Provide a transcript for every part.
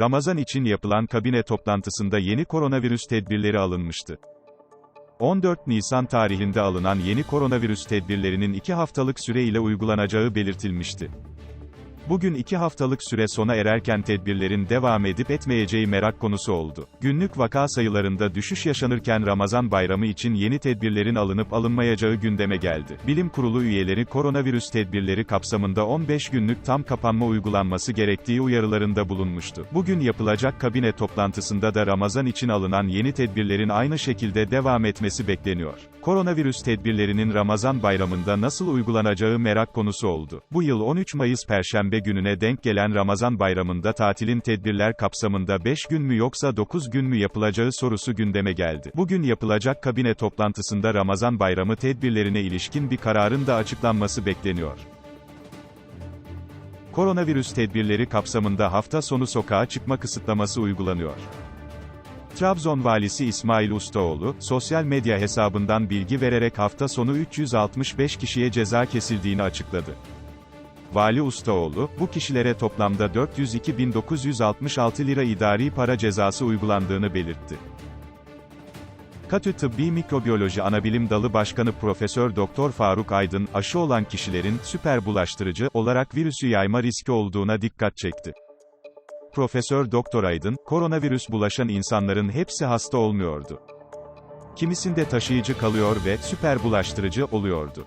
Ramazan için yapılan kabine toplantısında yeni koronavirüs tedbirleri alınmıştı. 14 Nisan tarihinde alınan yeni koronavirüs tedbirlerinin 2 haftalık süre ile uygulanacağı belirtilmişti. Bugün 2 haftalık süre sona ererken tedbirlerin devam edip etmeyeceği merak konusu oldu. Günlük vaka sayılarında düşüş yaşanırken Ramazan bayramı için yeni tedbirlerin alınıp alınmayacağı gündeme geldi. Bilim Kurulu üyeleri koronavirüs tedbirleri kapsamında 15 günlük tam kapanma uygulanması gerektiği uyarılarında bulunmuştu. Bugün yapılacak kabine toplantısında da Ramazan için alınan yeni tedbirlerin aynı şekilde devam etmesi bekleniyor. Koronavirüs tedbirlerinin Ramazan bayramında nasıl uygulanacağı merak konusu oldu. Bu yıl 13 Mayıs Perşembe gününe denk gelen Ramazan bayramında tatilin tedbirler kapsamında 5 gün mü yoksa 9 gün mü yapılacağı sorusu gündeme geldi. Bugün yapılacak kabine toplantısında Ramazan bayramı tedbirlerine ilişkin bir kararın da açıklanması bekleniyor. Koronavirüs tedbirleri kapsamında hafta sonu sokağa çıkma kısıtlaması uygulanıyor. Trabzon valisi İsmail Ustaoğlu, sosyal medya hesabından bilgi vererek hafta sonu 365 kişiye ceza kesildiğini açıkladı. Vali Ustaoğlu, bu kişilere toplamda 402.966 lira idari para cezası uygulandığını belirtti. Katü Tıbbi Mikrobiyoloji Anabilim Dalı Başkanı Profesör Doktor Faruk Aydın, aşı olan kişilerin süper bulaştırıcı olarak virüsü yayma riski olduğuna dikkat çekti. Profesör Doktor Aydın, koronavirüs bulaşan insanların hepsi hasta olmuyordu. Kimisinde taşıyıcı kalıyor ve süper bulaştırıcı oluyordu.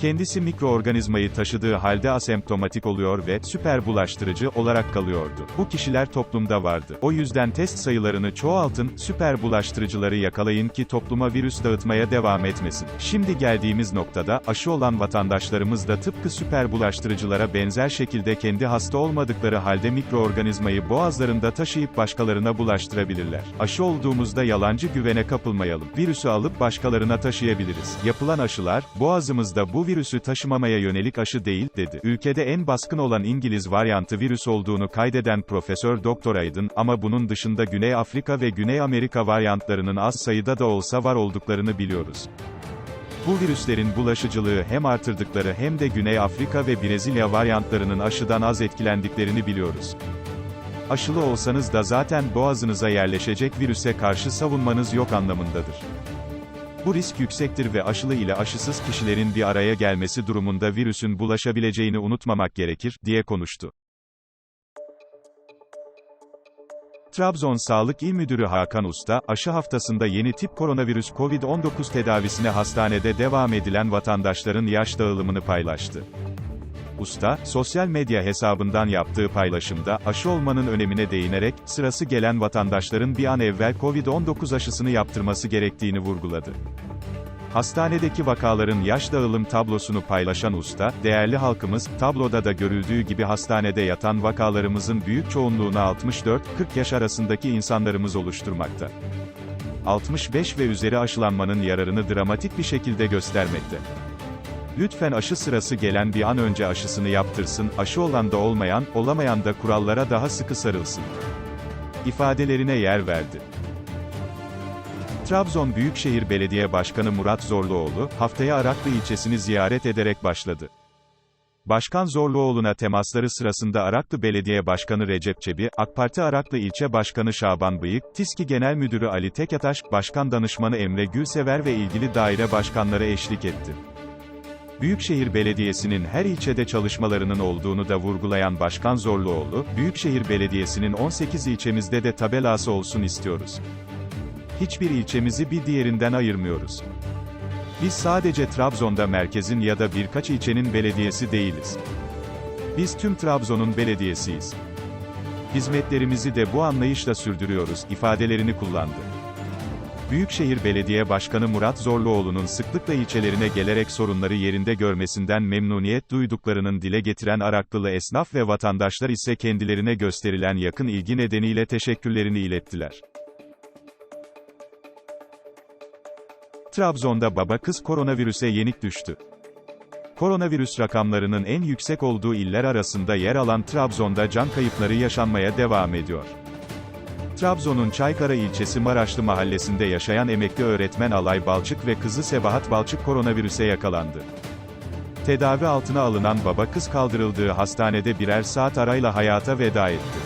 Kendisi mikroorganizmayı taşıdığı halde asemptomatik oluyor ve süper bulaştırıcı olarak kalıyordu. Bu kişiler toplumda vardı. O yüzden test sayılarını çoğaltın, süper bulaştırıcıları yakalayın ki topluma virüs dağıtmaya devam etmesin. Şimdi geldiğimiz noktada aşı olan vatandaşlarımız da tıpkı süper bulaştırıcılara benzer şekilde kendi hasta olmadıkları halde mikroorganizmayı boğazlarında taşıyıp başkalarına bulaştırabilirler. Aşı olduğumuzda yalancı güvene kapılmayalım. Virüsü alıp başkalarına taşıyabiliriz. Yapılan aşılar, boğazımızda bu virüsü taşımamaya yönelik aşı değil, dedi. Ülkede en baskın olan İngiliz varyantı virüs olduğunu kaydeden Profesör Doktor Aydın, ama bunun dışında Güney Afrika ve Güney Amerika varyantlarının az sayıda da olsa var olduklarını biliyoruz. Bu virüslerin bulaşıcılığı hem artırdıkları hem de Güney Afrika ve Brezilya varyantlarının aşıdan az etkilendiklerini biliyoruz. Aşılı olsanız da zaten boğazınıza yerleşecek virüse karşı savunmanız yok anlamındadır. Bu risk yüksektir ve aşılı ile aşısız kişilerin bir araya gelmesi durumunda virüsün bulaşabileceğini unutmamak gerekir, diye konuştu. Trabzon Sağlık İl Müdürü Hakan Usta, aşı haftasında yeni tip koronavirüs COVID-19 tedavisine hastanede devam edilen vatandaşların yaş dağılımını paylaştı. Usta, sosyal medya hesabından yaptığı paylaşımda, aşı olmanın önemine değinerek, sırası gelen vatandaşların bir an evvel COVID-19 aşısını yaptırması gerektiğini vurguladı. Hastanedeki vakaların yaş dağılım tablosunu paylaşan usta, değerli halkımız, tabloda da görüldüğü gibi hastanede yatan vakalarımızın büyük çoğunluğunu 64-40 yaş arasındaki insanlarımız oluşturmakta. 65 ve üzeri aşılanmanın yararını dramatik bir şekilde göstermekte. Lütfen aşı sırası gelen bir an önce aşısını yaptırsın, aşı olan da olmayan, olamayan da kurallara daha sıkı sarılsın. ifadelerine yer verdi. Trabzon Büyükşehir Belediye Başkanı Murat Zorluoğlu, haftaya Araklı ilçesini ziyaret ederek başladı. Başkan Zorluoğlu'na temasları sırasında Araklı Belediye Başkanı Recep Çebi, AK Parti Araklı İlçe Başkanı Şaban Bıyık, TİSKİ Genel Müdürü Ali Tekataş, Başkan Danışmanı Emre Gülsever ve ilgili daire başkanları eşlik etti. Büyükşehir Belediyesi'nin her ilçede çalışmalarının olduğunu da vurgulayan Başkan Zorluoğlu, Büyükşehir Belediyesi'nin 18 ilçemizde de tabelası olsun istiyoruz. Hiçbir ilçemizi bir diğerinden ayırmıyoruz. Biz sadece Trabzon'da merkezin ya da birkaç ilçenin belediyesi değiliz. Biz tüm Trabzon'un belediyesiyiz. Hizmetlerimizi de bu anlayışla sürdürüyoruz, ifadelerini kullandı. Büyükşehir Belediye Başkanı Murat Zorluoğlu'nun sıklıkla ilçelerine gelerek sorunları yerinde görmesinden memnuniyet duyduklarının dile getiren Araklılı esnaf ve vatandaşlar ise kendilerine gösterilen yakın ilgi nedeniyle teşekkürlerini ilettiler. Trabzon'da baba kız koronavirüse yenik düştü. Koronavirüs rakamlarının en yüksek olduğu iller arasında yer alan Trabzon'da can kayıpları yaşanmaya devam ediyor. Trabzon'un Çaykara ilçesi Maraşlı mahallesinde yaşayan emekli öğretmen Alay Balçık ve kızı Sebahat Balçık koronavirüse yakalandı. Tedavi altına alınan baba kız kaldırıldığı hastanede birer saat arayla hayata veda etti.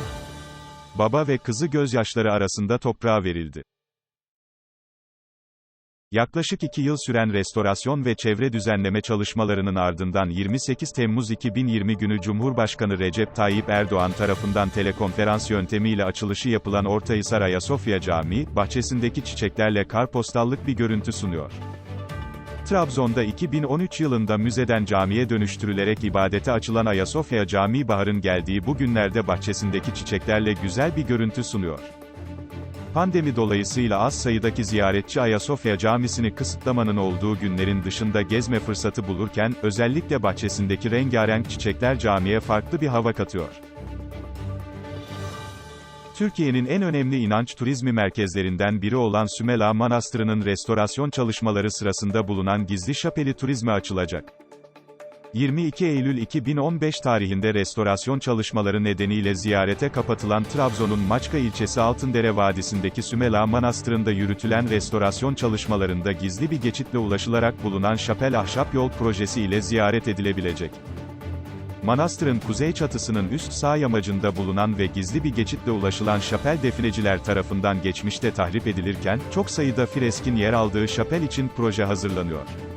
Baba ve kızı gözyaşları arasında toprağa verildi. Yaklaşık iki yıl süren restorasyon ve çevre düzenleme çalışmalarının ardından 28 Temmuz 2020 günü Cumhurbaşkanı Recep Tayyip Erdoğan tarafından telekonferans yöntemiyle açılışı yapılan Ortahisar Ayasofya Camii, bahçesindeki çiçeklerle karpostallık bir görüntü sunuyor. Trabzon'da 2013 yılında müzeden camiye dönüştürülerek ibadete açılan Ayasofya Camii baharın geldiği bu günlerde bahçesindeki çiçeklerle güzel bir görüntü sunuyor. Pandemi dolayısıyla az sayıdaki ziyaretçi Ayasofya Camisi'ni kısıtlamanın olduğu günlerin dışında gezme fırsatı bulurken, özellikle bahçesindeki rengarenk çiçekler camiye farklı bir hava katıyor. Türkiye'nin en önemli inanç turizmi merkezlerinden biri olan Sümela Manastırı'nın restorasyon çalışmaları sırasında bulunan gizli şapeli turizme açılacak. 22 Eylül 2015 tarihinde restorasyon çalışmaları nedeniyle ziyarete kapatılan Trabzon'un Maçka ilçesi Altındere Vadisi'ndeki Sümela Manastırı'nda yürütülen restorasyon çalışmalarında gizli bir geçitle ulaşılarak bulunan şapel ahşap yol projesi ile ziyaret edilebilecek. Manastırın kuzey çatısının üst sağ yamacında bulunan ve gizli bir geçitle ulaşılan şapel defineciler tarafından geçmişte tahrip edilirken, çok sayıda freskin yer aldığı şapel için proje hazırlanıyor.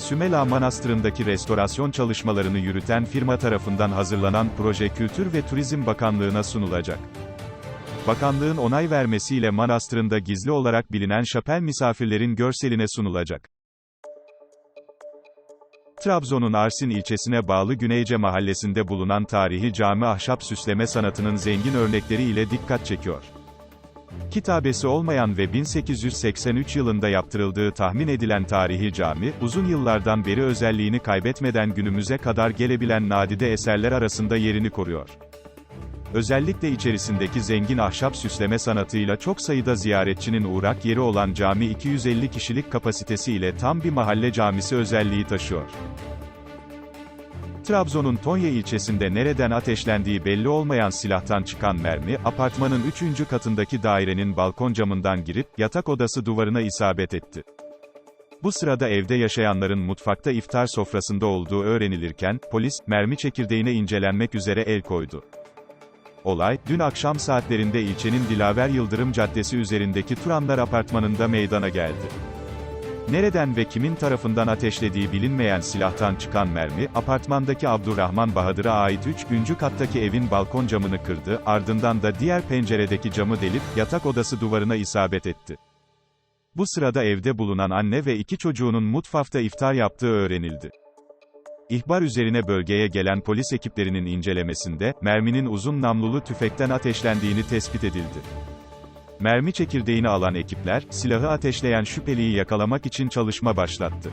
Sümela Manastırı'ndaki restorasyon çalışmalarını yürüten firma tarafından hazırlanan proje Kültür ve Turizm Bakanlığı'na sunulacak. Bakanlığın onay vermesiyle manastırında gizli olarak bilinen şapel misafirlerin görseline sunulacak. Trabzon'un Arsin ilçesine bağlı Güneyce mahallesinde bulunan tarihi cami ahşap süsleme sanatının zengin örnekleri ile dikkat çekiyor. Kitabesi olmayan ve 1883 yılında yaptırıldığı tahmin edilen tarihi cami, uzun yıllardan beri özelliğini kaybetmeden günümüze kadar gelebilen nadide eserler arasında yerini koruyor. Özellikle içerisindeki zengin ahşap süsleme sanatıyla çok sayıda ziyaretçinin uğrak yeri olan cami 250 kişilik kapasitesi ile tam bir mahalle camisi özelliği taşıyor. Trabzon'un Tonya ilçesinde nereden ateşlendiği belli olmayan silahtan çıkan mermi, apartmanın 3. katındaki dairenin balkon camından girip, yatak odası duvarına isabet etti. Bu sırada evde yaşayanların mutfakta iftar sofrasında olduğu öğrenilirken, polis, mermi çekirdeğine incelenmek üzere el koydu. Olay, dün akşam saatlerinde ilçenin Dilaver Yıldırım Caddesi üzerindeki Turanlar Apartmanı'nda meydana geldi. Nereden ve kimin tarafından ateşlediği bilinmeyen silahtan çıkan mermi, apartmandaki Abdurrahman Bahadır'a ait 3. kattaki evin balkon camını kırdı, ardından da diğer penceredeki camı delip, yatak odası duvarına isabet etti. Bu sırada evde bulunan anne ve iki çocuğunun mutfakta iftar yaptığı öğrenildi. İhbar üzerine bölgeye gelen polis ekiplerinin incelemesinde, merminin uzun namlulu tüfekten ateşlendiğini tespit edildi. Mermi çekirdeğini alan ekipler, silahı ateşleyen şüpheliyi yakalamak için çalışma başlattı.